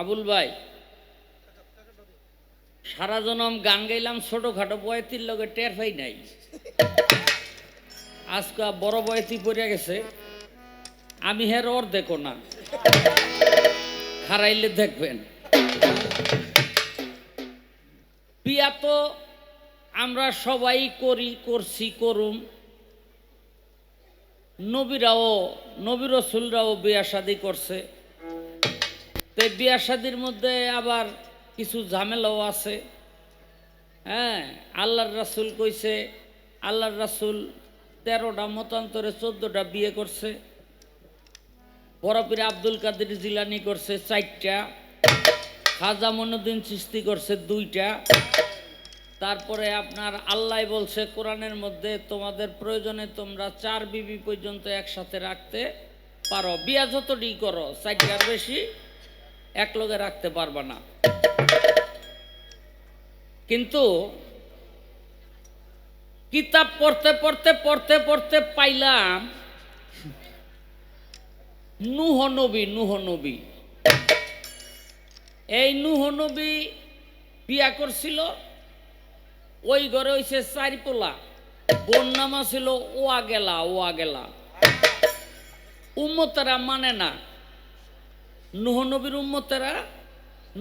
আবুল ভাই, সারা জনম গান গাইলাম, ছোটখাটো বয়তির লগে টের পাই নাই। আজকে বড় বয়তি পড়ে গেছে, আমি হের ওর দেখো না, হারাইলে দেখবেন। বিয়া তো আমরা সবাই করি, করছি, করুম। নবীরাও, নবী রসুলরাও বিয়া শাদি করছে। তো এই বিয়া শাদির মধ্যে আবার কিছু ঝামেলাও আছে। হ্যাঁ আল্লাহর রাসুল কইছে, আল্লাহর রাসুল তেরোটা মতান্তরে চোদ্দটা বিয়ে করছে। বরফির আব্দুল কাদের জিলানি করছে চারটা, খাজা মনুদ্দিন চিস্তি করছে দুইটা। তারপরে আপনার আল্লাহ বলছে, কোরআনের মধ্যে তোমাদের প্রয়োজনে তোমরা চার বিবি পর্যন্ত একসাথে রাখতে পারো। বিয়া যতটি করো, চারটার বেশি এক লগে রাখতে পারবা না। কিন্তু কিতাব পড়তে পড়তে পড়তে পড়তে পাইলাম, নুহ নবী নুহ নবী। এই নুহ নবী বিয়া করছিল, ওই ঘরে হইছে চারিপোলা। বোন নামা ছিল, ওয়া গেলা ওয়া গেলা। উম্মতেরা মানে না। নুহ নবীর উম্মতেরা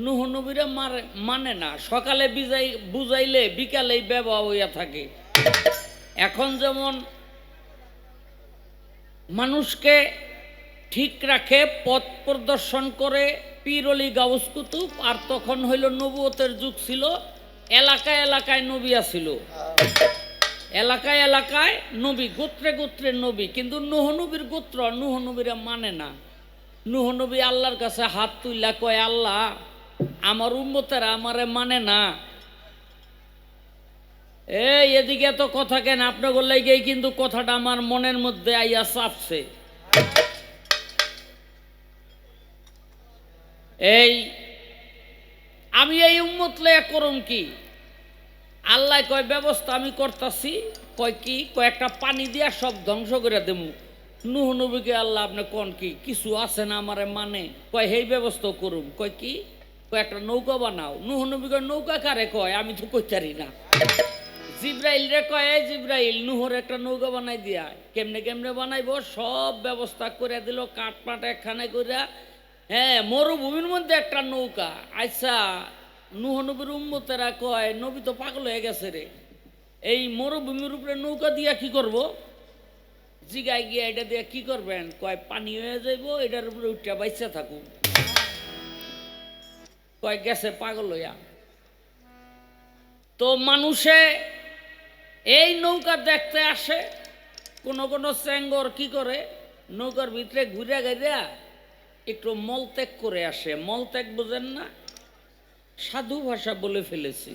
নুহ নবীরা মারে মানে না, সকালে বিজাই বুঝাইলে বিকালেই ব্যবহার হইয়া থাকে। এখন যেমন মানুষকে ঠিক রাখে, পথ প্রদর্শন করে, পিরলি, গাউস, কুতুব, আর তখন হইল নবুয়তের যুগ ছিল, এলাকায় এলাকায় নবী আছিল। এলাকায় এলাকায় নবী, গোত্রে গোত্রে নবী, কিন্তু নবীর গোত্র নবীরা মানে না। নুহ নবী আল্লাহর কাছে হাত তুইলা কয়, আল্লাহ, আমার উম্মতেরা আমারে মানে না। এই, এদিকে তো কথা কেন? আপনার গিয়ে কিন্তু কথাটা আমার মনের মধ্যে আইয়া চাপছে। এই, আমি এই উম্মত লয়া করুম কি? আল্লাহ কয়, ব্যবস্থা আমি করতাছি। কয়, কি? কয়েকটা পানি দিয়া সব ধ্বংস করে দেবো নুহ নবীকে আল্লাহ আপনি কোন কি? কিছু আছে না আমারে মানে? কয় সেই ব্যবস্থা করুম। কয়, কি? কয়, একটা নৌকা বানাও। নুহ নবী কয়, নৌকা কারে কয়? আমি তো কইতারি না। জিব্রাইল রে কয় জিব্রাইল, নুহর একটা নৌকা বানাই দিয়া। কেমনে কেমনে বানাইব? সব ব্যবস্থা করে দিল, কাঠ পাট একখানে কইরা। হ্যাঁ মরুভূমির মধ্যে একটা নৌকা। আচ্ছা নুহ নবীর উম্মতেরা কয়, নবী তো পাগল হয়ে গেছে রে। এই মরুভূমির উপরে নৌকা দিয়া কি করব? জিগাই গিয়া এটা দিয়ে কি করবেন? কয়, পানি হয়ে যাইব, এটার উপরে উঠা বাইচা থাকুক কয়, গেছে পাগল হইয়া। তো মানুষে এই নৌকা দেখতে আসে, কোন কোন চেঙ্গর কি করে? নৌকার ভিতরে ঘুরে গাইরা একটু মলত্যাগ করে আসে। মলত্যাগ বোঝেন না? সাধু ভাষা বলে ফেলেছি।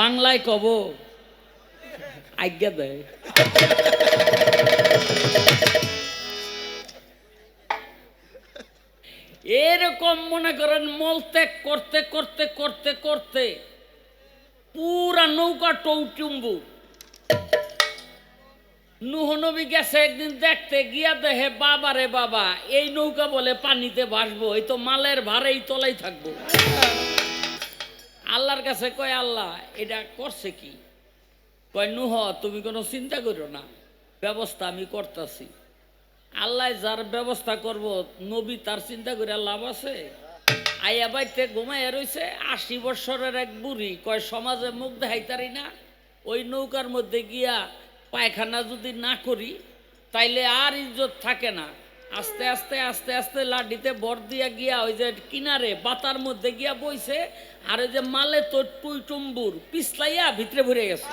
বাংলায় কব, আজ্ঞা দেয়। এরকম মনে করেন করতে করতে করতে করতে পুরা নৌকা নুহনবী গেছে একদিন দেখতে, গিয়া দেখে, বাবা রে বাবা, এই নৌকা বলে পানিতে ভাসবো, এই তো মালের ভারে এই তলাই থাকব। আল্লাহর কাছে কয়, আল্লাহ, এটা করছে কি? কয়, নুহ, তুমি কোনো চিন্তা করো না, ব্যবস্থা আমি করতেছি। আল্লাহ যার ব্যবস্থা করব, নবী তার চিন্তা করে লাভ আছে? আইয়া বাইতে ঘুমাইয়া রইছে, আশি বৎসরের এক বুড়ি, কয়, সমাজে মুখ দেখাইতারি না? ওই নৌকার মধ্যে গিয়া পায়খানা যদি না করি, তাইলে আর ইজ্জত থাকে না। আস্তে আস্তে আস্তে আস্তে লাডিতে বর দিয়া গিয়া ওই যে কিনারে, বাতার মধ্যে গিয়া বইছে, আর ওই যে মালে তো টুই টুম্বুর পিছলাইয়া ভিতরে ভরে গেছে।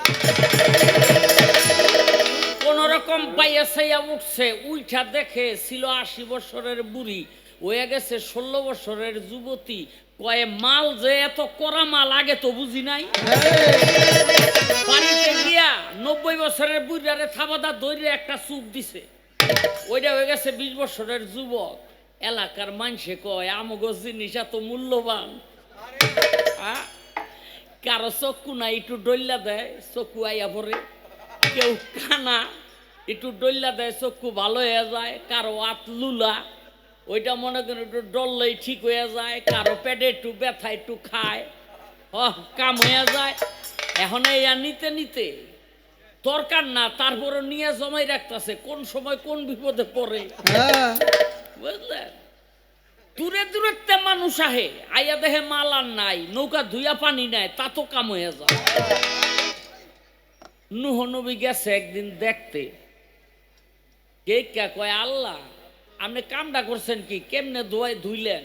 কোন রকম পাইয়া সাইয়া উঠছে, উইঠা দেখে ছিল আশি বছরের বুড়ি হয়ে গেছে ষোলো বছরের যুবতী, কয়ে, মাল যে এত করা মাল, আগে তো বুঝি নাই? বাড়িতে গিয়া নব্বই বছরের বুড়ারে থাবাদা দৈরে একটা চুপ দিছে। ওইটা হয়ে গেছে বিশ বছরের যুবক। এলাকার মানুষে কয়, আমগো জিনিস এত মূল্যবান? কারও চক্ষু নাই একটু ডল্লা দেয়, চক্ষু আইয়া পরে। কেউ কানা, একটু ডল্লা দেয়, চক্ষু ভালো হয়ে যায়। কারও আত লুলা, ওইটা মনে করেন একটু ডললেই ঠিক হয়ে যায়। কারও পেটে একটু ব্যথা, একটু খায়। হ কাম হয়ে যায়। এখন এই নিতে নিতে দরকার না তারপরে নিয়ে জমাই রাখতেছে কোন সময় কোন বিপদে পড়ে। হ্যাঁ। বুঝলেন দূরে দূরত্বে মানুষ আহে আইয়া দেহে মাল আর নাই নৌকা ধুইয়া পানি নাই তা তো কাম হয়ে যায়। নুহ নবী গেছে একদিন দেখতে। কে কে? কয় আল্লাহ আপনি কামটা করছেন কি? কেমনে ধোয়াই ধুইলেন?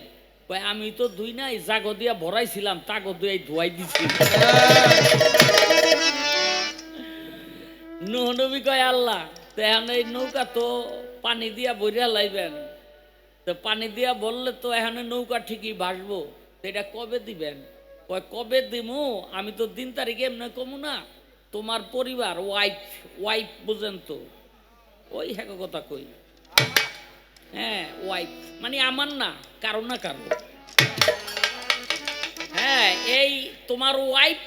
কয় আমি তো ধুই নাই জাগো দিয়া ভরাইছিলাম তাগো দুয়াই ধোয়াই দিছি। নুহ কয় আল্লাহ তেহান এই নৌকা তো পানি দিয়া বইরা লাইবেন। তো পানি দিয়া বললে তো এখানে নৌকা ঠিকই ভাসবো এটা কবে দিবেন? কয়, কবে দিমু? আমি তো দিন তারিখে এমনি কমু না। তোমার পরিবার ওয়াইফ ওয়াইফ বুঝেন তো ওই হ্যাঁ কথা কই। হ্যাঁ ওয়াইফ মানে আমার না, কারও না কারও। হ্যাঁ এই তোমার ওয়াইফ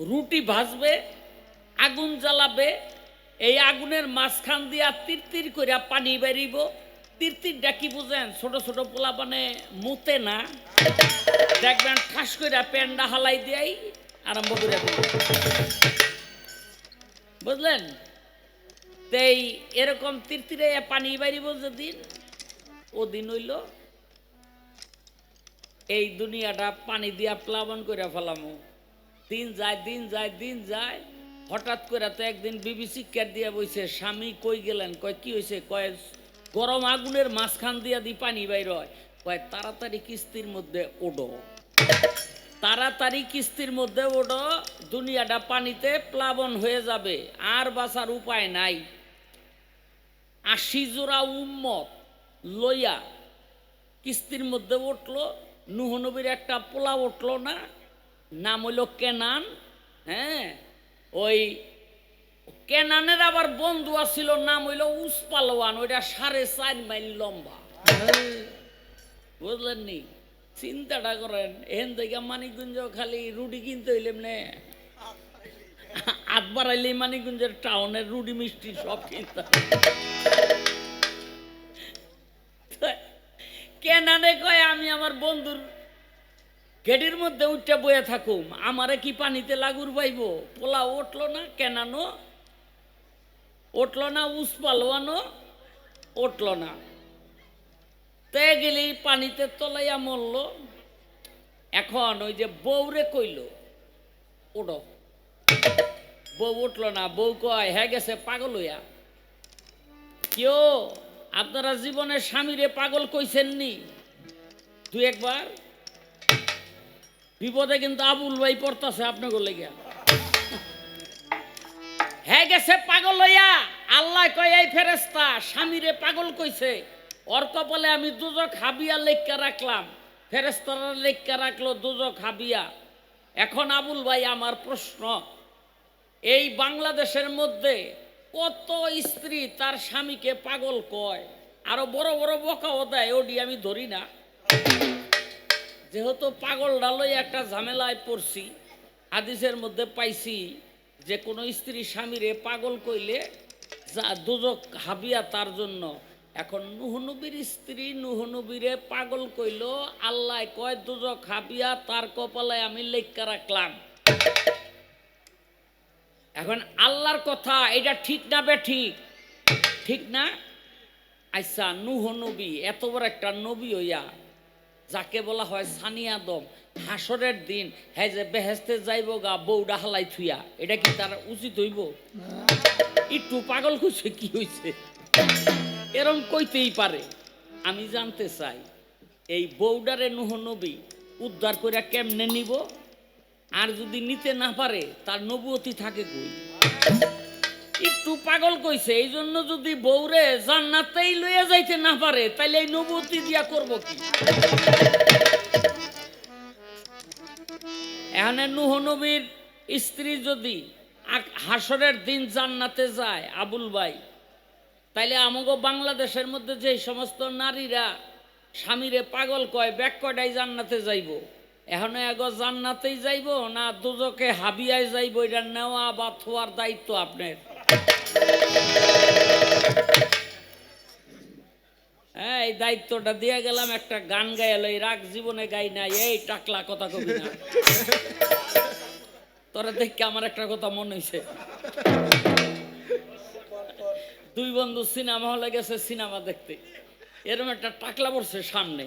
রুটি ভাজবে আগুন জ্বালাবে, এই আগুনের মাঝখান দিয়া তীর তীর করে পানি বেরিব। তীর তীরটা কি বুঝেন? ছোট ছোট পোলা মানে মুতে না। দেখবেন ঠাস করে প্যান্ডা হালাই দিয়াই আরম্ভ করে বুঝলেন? তেই এরকম তীর পানি বেরিব যেদিন ও দিন হইল এই দুনিয়াটা পানি দিয়া প্লাবন করে ফেলামো। দিন যায় দিন যায় দিন যায়। হঠাৎ করে তো একদিন বিবিসি ক্যাট দিয়া বইছে, স্বামী কই গেলেন? কয়, কি হয়েছে কয়, গরম আগুনের মাঝখান দিয়া দি পানি বাইর হয়। কয়, তাড়াতাড়ি কিস্তির মধ্যে ওডো। তাড়াতাড়ি কিস্তির মধ্যে ওডো, দুনিয়াটা পানিতে প্লাবন হয়ে যাবে, আর বাঁচার উপায় নাই। আশি জোড়া উম্মত লইয়া কিস্তির মধ্যে উঠল নুহনবীর একটা পোলা উঠল না, নাম হইল কেনান হ্যাঁ? ওই কেনানের আবার বন্ধু আছিল, নাম হইল উসপালোয়ান ওইটা সাড়ে চার মাইল লম্বা। বুঝলেন নি চিন্তাটা করেন, এখান থেকে মানিকগঞ্জ খালি রুটি কিনতে হইলে এমনি আট বাড়াইলে মানিকগঞ্জের টাউনের রুটি, মিষ্টি সব কিনতে কেনানে কয়, আমি আমার বন্ধুর গেটের মধ্যে উঠতে বয়ে থাকুম। আমারে কি পানিতে লাগুর পাইব? পোলা উঠল না কেনানো? উঠল না উসপালোয়ানো উঠল না। তে গেলি পানিতে তলাইয়া মরল। এখন ওই যে বউরে কইল ওড়ো বউ উঠল না। বউ কয় হ্যাঁ গেছে, পাগল হইয়া। কেউ আপনারা জীবনে স্বামীরে পাগল কইছেন নি দুই একবার। বিপদে কিন্তু আবুল ভাই পড়তাছে আপনাকে লেগে হ্যাঁ গেছে পাগল হইয়া, আল্লাহ কয়, এই ফেরেস্তা স্বামীরে পাগল কইছে। ওর কপালে আমি দুজক হাবিয়া লেখা রাখলাম। ফেরেস্তারা লেখা রাখল দুজক হাবিয়া। এখন আবুল ভাই, আমার প্রশ্ন, এই বাংলাদেশের মধ্যে কত স্ত্রী তার স্বামীকে পাগল কয়? আরও বড় বড় বকাও দেয়, ওডি আমি ধরি না। যেহেতু পাগল ডালই একটা ঝামেলায় পড়ছি, হাদিসের মধ্যে পাইছি যে কোনো স্ত্রী স্বামীরে পাগল কইলে যা দুজক হাবিয়া তার জন্য। এখন নুহনবীর স্ত্রী নুহনবীরে পাগল কইল, আল্লাহ কয় দুজক হাবিয়া তার কপালে আমি লেখা রাখলাম। এখন আল্লাহর কথা, এটা ঠিক না বে ঠিক ঠিক না? আচ্ছা নুহ নবী, এত বড় একটা নবী হইয়া যাকে বলা হয় সানিয়া দম হাসরের দিন হ্যাঁ যে বেহেস্তে যাইব গা, বউডা হালাই থুইয়া। এটা কি তার উচিত হইব? একটু পাগল কইছে কি হইছে? এরম কইতেই পারে। আমি জানতে চাই, এই বৌডারে নুহ নবী উদ্ধার করে কেমনে নিব? আর যদি নিতে না পারে, তার নবুয়তি থাকে কই? একটু পাগল কইছে, এই জন্য যদি বউরে জান্নাতেই লইয়া যাইতে না পারে, তাইলে এই নবুয়তি দিয়া করব কি? এখানে নুহ নবীর স্ত্রী যদি হাসরের দিন জান্নাতে যায়, আবুল ভাই, তাইলে আমাকে বাংলাদেশের মধ্যে যে সমস্ত নারীরা স্বামীরে পাগল কয় ব্যাক কয়টাই জান্নাতে যাইব? এখন এগ জান্নাতেই যাইব না দুজকে হাবিয়ায় যাইব, এটা নেওয়া বা থোয়ার দায়িত্ব আপনার? এই দায়িত্বটা দিয়ে গেলাম একটা গান গাইলো এই রাগ জীবনে গাই নাই, এই টাকলা কথা কবি না। তোরা আমার একটা কথা মনে হয়েছে দুই বন্ধু সিনেমা হলে গেছে সিনেমা দেখতে। এরকম একটা টাকলা পড়ছে সামনে।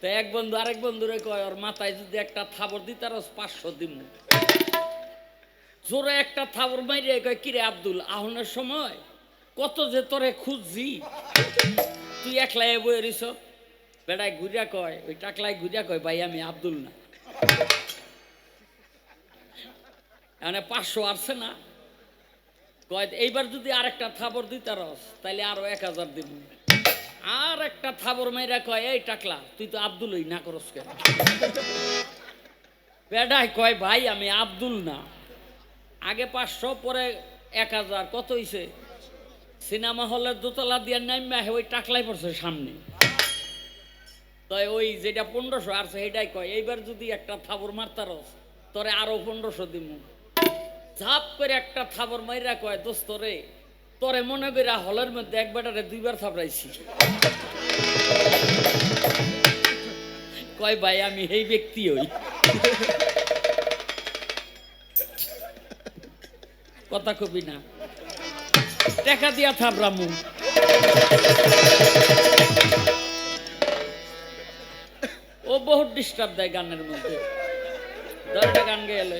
তো এক বন্ধু আরেক বন্ধুরে কয়, ওর মাথায় যদি একটা থাবর দিই তার পাঁচশো দিন জোরে একটা থাবর মাইরে কয়, কিরে আব্দুল, আহনের সময়? কত যে তোরে খুঁজছি? তুই একলাই বই রিস বেড়ায় ঘুরিয়া কয়, ওই টাকলায় ঘুরিয়া কয়, ভাই, আমি আব্দুল না। মানে পাঁচশো আসছে না। কয়, এইবার যদি আরেকটা থাবর দিতে রস তাহলে আরও এক হাজার দিব। আর একটা থাবর মাইরা কয়, এই টাকলা, তুই তো আব্দুলই না করস কেন? বেডাই কয়, ভাই, আমি আব্দুল না। আগে পাঁচশো, পরে এক হাজার। কত হইছে? সিনেমা হলের দোতলা দিয়ে নামে ওই টাকলাই পড়ছে সামনে। তাই ওই যেটা পনেরোশো আর সেটাই কয়, এইবার যদি একটা থাবর মারতারস তোরে আরও পনেরোশো দিমু। ঝাপ করে একটা থাবর মাইরা কয়, দোস্ত রে, তোরে মনে করে হলের মধ্যে এক বেটারে দুইবার থাপড়াইছি কয়, ভাই, আমি এই ব্যক্তি হই। কথা কবি না। দেখা দিয়া ব্রাহ্মণ ও বহুত ডিস্টার্ব দেয় গানের মধ্যে। দশটা গান গেলে